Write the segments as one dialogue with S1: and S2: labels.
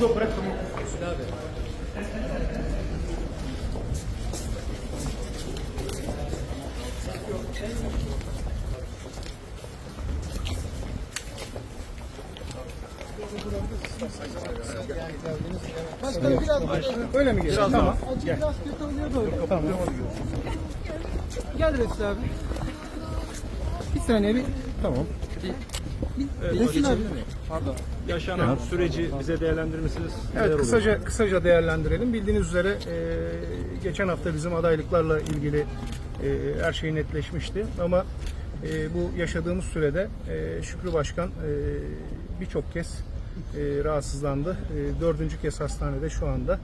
S1: Yok bırak tamam.
S2: Başkanım biraz
S1: Öyle mi geçti? Tamam.
S2: Öyle. Tamam. Gel Resul abi. Bir saniye bir.
S1: Tamam.
S2: Resul abi.
S3: Yaşanan süreci bize değerlendirmesiniz.
S1: Evet kısaca kısaca değerlendirelim. Bildiğiniz üzere e, geçen hafta bizim adaylıklarla ilgili e, her şey netleşmişti ama e, bu yaşadığımız sürede e, Şükrü Başkan e, birçok kez e, rahatsızlandı. E, dördüncü kez hastanede şu anda.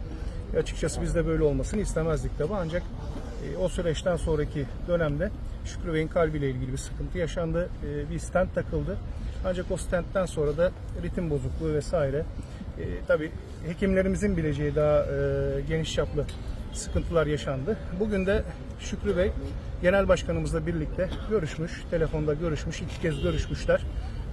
S1: E, açıkçası biz de böyle olmasını istemezdik tabi ancak e, o süreçten sonraki dönemde Şükrü Bey'in kalbiyle ilgili bir sıkıntı yaşandı. E, bir stent takıldı. Ancak o stentten sonra da ritim bozukluğu vesaire e, tabii hekimlerimizin bileceği daha e, geniş çaplı sıkıntılar yaşandı. Bugün de Şükrü Bey genel başkanımızla birlikte görüşmüş, telefonda görüşmüş, iki kez görüşmüşler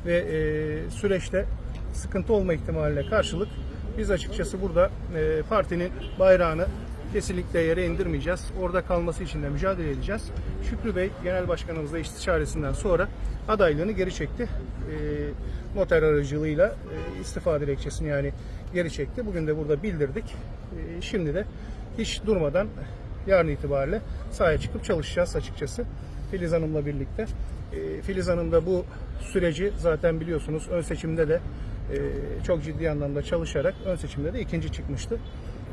S1: ve e, süreçte sıkıntı olma ihtimaline karşılık biz açıkçası burada e, partinin bayrağını kesinlikle yere indirmeyeceğiz. Orada kalması için de mücadele edeceğiz. Şükrü Bey genel başkanımızla istişaresinden sonra adaylığını geri çekti. E, noter aracılığıyla e, istifa dilekçesini yani geri çekti. Bugün de burada bildirdik. E, şimdi de hiç durmadan yarın itibariyle sahaya çıkıp çalışacağız açıkçası. Filiz Hanım'la birlikte. E, Filiz Hanım da bu süreci zaten biliyorsunuz ön seçimde de e, çok ciddi anlamda çalışarak ön seçimde de ikinci çıkmıştı.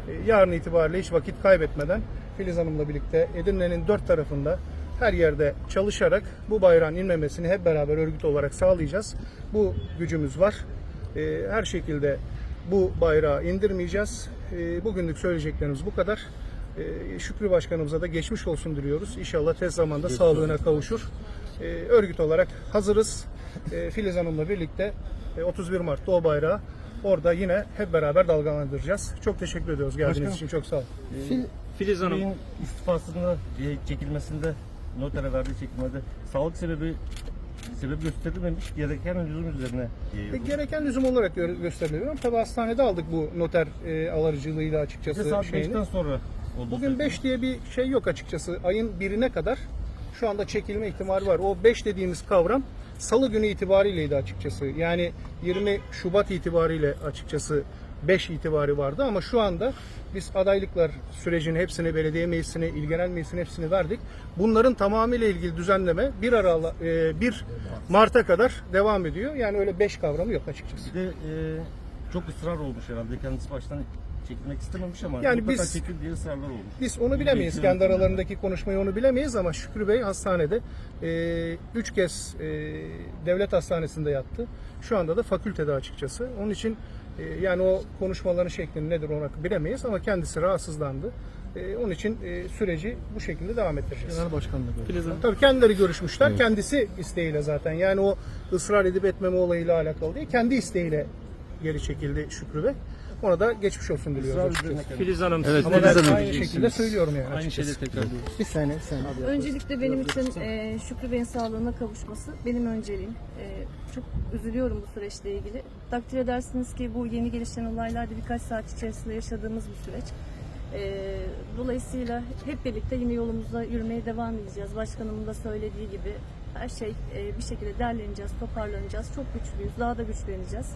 S1: E, yarın itibariyle hiç vakit kaybetmeden Filiz Hanım'la birlikte Edirne'nin dört tarafında her yerde çalışarak bu bayrağın inmemesini hep beraber örgüt olarak sağlayacağız. Bu gücümüz var. E, her şekilde bu bayrağı indirmeyeceğiz. E, bugünlük söyleyeceklerimiz bu kadar. E, Şükrü Başkanımıza da geçmiş olsun diliyoruz. İnşallah tez zamanda sağlığına kavuşur. E, örgüt olarak hazırız. E, Filiz Hanım'la birlikte e, 31 Mart'ta o bayrağı orada yine hep beraber dalgalandıracağız. Çok teşekkür ediyoruz geldiğiniz
S4: Başkanım.
S1: için. Çok sağ olun.
S2: Fil,
S3: Filiz Hanım,
S4: Bey'in istifasında e, çekilmesinde notere verdiği çekilmede sağlık sebebi sebep gösterilmemiş gereken lüzum üzerine
S1: E,
S4: yayıldı.
S1: gereken lüzum olarak gö- gösteriliyor. ama Tabii hastanede aldık bu noter e,
S4: de
S1: açıkçası
S4: saat
S1: şeyini.
S4: 5'ten sonra oldu.
S1: Bugün 5 diye bir şey yok açıkçası. Ayın 1'ine kadar şu anda çekilme ihtimali var. O 5 dediğimiz kavram salı günü itibariyleydi açıkçası. Yani 20 Şubat itibariyle açıkçası 5 itibarı vardı ama şu anda biz adaylıklar sürecinin hepsini belediye meclisine, il genel meclisine hepsini verdik. Bunların tamamıyla ilgili düzenleme 1 Aralık 1 Mart'a kadar devam ediyor. Yani öyle 5 kavramı yok açıkçası.
S4: Bir de e, çok ısrar olmuş herhalde. Kendisi baştan çekilmek istememiş ama
S1: Yani biz-
S4: çekil diye ısrarlar olmuş.
S1: Biz onu bilemeyiz. Kendi aralarındaki konuşmayı onu bilemeyiz ama Şükrü Bey hastanede 3 kez e, devlet hastanesinde yattı. Şu anda da fakültede açıkçası. Onun için e, yani o konuşmaların şekli nedir onu bilemeyiz ama kendisi rahatsızlandı. E, onun için e, süreci bu şekilde devam ettireceğiz.
S2: Genel başkanlığı.
S3: Filiz Hanım.
S1: Tabii kendileri görüşmüşler. Kendisi isteğiyle zaten. Yani o ısrar edip etmeme olayıyla alakalı değil. Kendi isteğiyle geri çekildi Şükrü Bey. Ona da geçmiş olsun diliyoruz. Açıkçası.
S3: Filiz Hanım,
S1: Ama ben aynı şekilde söylüyorum yani
S3: aynı
S1: açıkçası.
S3: şeyleri tekrarlıyoruz.
S2: Bir saniye, bir saniye.
S5: Öncelikle benim için e, Şükrü Bey'in sağlığına kavuşması benim önceliğim. E, çok üzülüyorum bu süreçle ilgili. Takdir edersiniz ki bu yeni gelişen olaylarda birkaç saat içerisinde yaşadığımız bir süreç. E, dolayısıyla hep birlikte yine yolumuza yürümeye devam edeceğiz. Başkanımın da söylediği gibi her şey e, bir şekilde derleneceğiz, toparlanacağız. Çok güçlüyüz, daha da güçleneceğiz.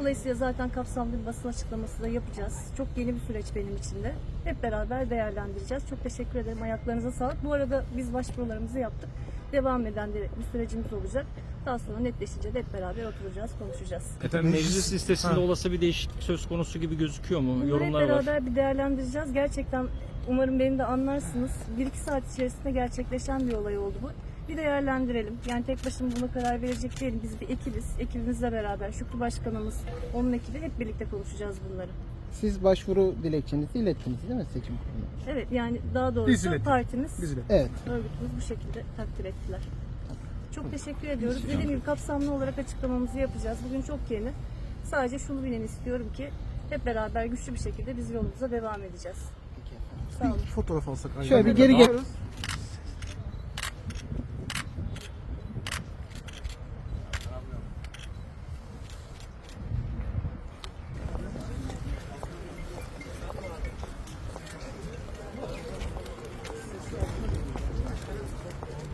S5: Dolayısıyla zaten kapsamlı bir basın açıklaması da yapacağız. Çok yeni bir süreç benim için de. Hep beraber değerlendireceğiz. Çok teşekkür ederim. Ayaklarınıza sağlık. Bu arada biz başvurularımızı yaptık. Devam eden de bir sürecimiz olacak. Daha sonra netleşince de hep beraber oturacağız, konuşacağız.
S3: Efendim meclis listesinde olası bir değişiklik söz konusu gibi gözüküyor mu?
S5: Bunları hep
S3: Yorumlar var.
S5: beraber bir değerlendireceğiz. Gerçekten umarım beni de anlarsınız. 1-2 saat içerisinde gerçekleşen bir olay oldu bu. Bir değerlendirelim. Yani tek başıma buna karar verecek değilim. Biz bir ekibiz. Ekibimizle beraber Şükrü Başkanımız, onun ekibi hep birlikte konuşacağız bunları.
S2: Siz başvuru dilekçenizi ilettiniz değil mi seçim kuruluna?
S5: Evet yani daha
S1: Biz
S5: doğrusu
S1: ilettik.
S5: partimiz,
S1: Biz de.
S2: Evet.
S5: örgütümüz bu şekilde takdir ettiler. Çok teşekkür ediyoruz. Dediğim gibi kapsamlı olarak açıklamamızı yapacağız. Bugün çok yeni. Sadece şunu bilin istiyorum ki hep beraber güçlü bir şekilde biz yolumuza devam edeceğiz. Sağ olun.
S1: Fotoğraf alsak.
S2: Şöyle bir geri gel.
S1: Thank you.